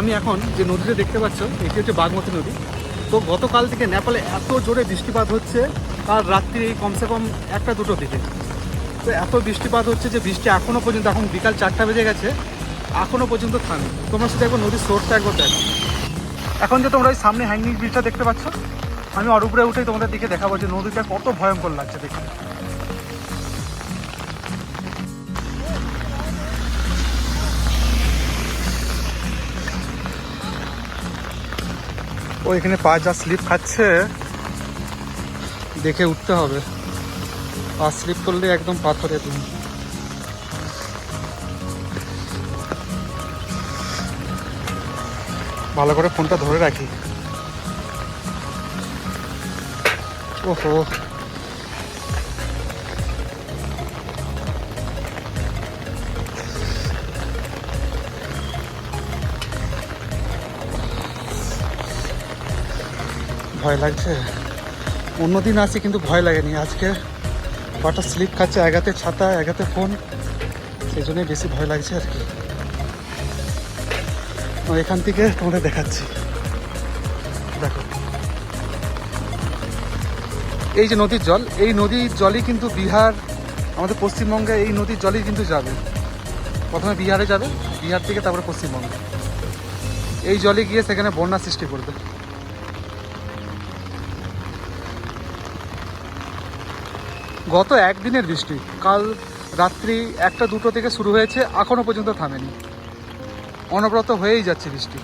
আমি এখন যে নদীটা দেখতে পাচ্ছ, এটি হচ্ছে বাগমতী নদী। তো গতকাল থেকে নেপালে এত জোরে বৃষ্টিপাত হচ্ছে আর রাত্রি কমসে কম একটা দুটো দিকে। তো এত বৃষ্টিপাত হচ্ছে যে বৃষ্টি এখনও পর্যন্ত, এখন বিকাল চারটা বেজে গেছে এখনও পর্যন্ত থামে তোমরা শুধু একবার নদীর সোর্সটা একবার দেখো এখন যে তোমরা ওই সামনে হ্যাঙ্গিং ব্রিজটা দেখতে পাচ্ছ, আমি ওর উপরে উঠেই তোমাদের দিকে দেখাবো যে নদীটা কত ভয়ঙ্কর লাগছে দেখে ও এখানে পা যা স্লিপ খাচ্ছে, দেখে উঠতে হবে। পা স্লিপ করলে একদম পাথরে তুমি। ভালো করে ফোনটা ধরে রাখি। ওহো। ভয় লাগছে। অন্যদিন আসি কিন্তু ভয় লাগেনি। আজকে পাটা স্লিপ খাচ্ছে, এগাতে ছাতা, এগাতে ফোন সেই জন্যই বেশি ভয় লাগছে আর কি। এখান থেকে তোমাদের দেখাচ্ছি। দেখো। এই যে নদীর জল, এই নদীর জলই কিন্তু বিহার, আমাদের পশ্চিমবঙ্গে এই নদীর জলই কিন্তু যাবে। প্রথমে বিহারে যাবে, বিহার থেকে তারপরে পশ্চিমবঙ্গে। এই জলে গিয়ে সেখানে বন্যা সৃষ্টি করবে। গত একদিনের বৃষ্টি। কাল রাত্রি একটা দুটো থেকে শুরু হয়েছে এখনও পর্যন্ত থামেনি। অনবরত হয়েই যাচ্ছে বৃষ্টি।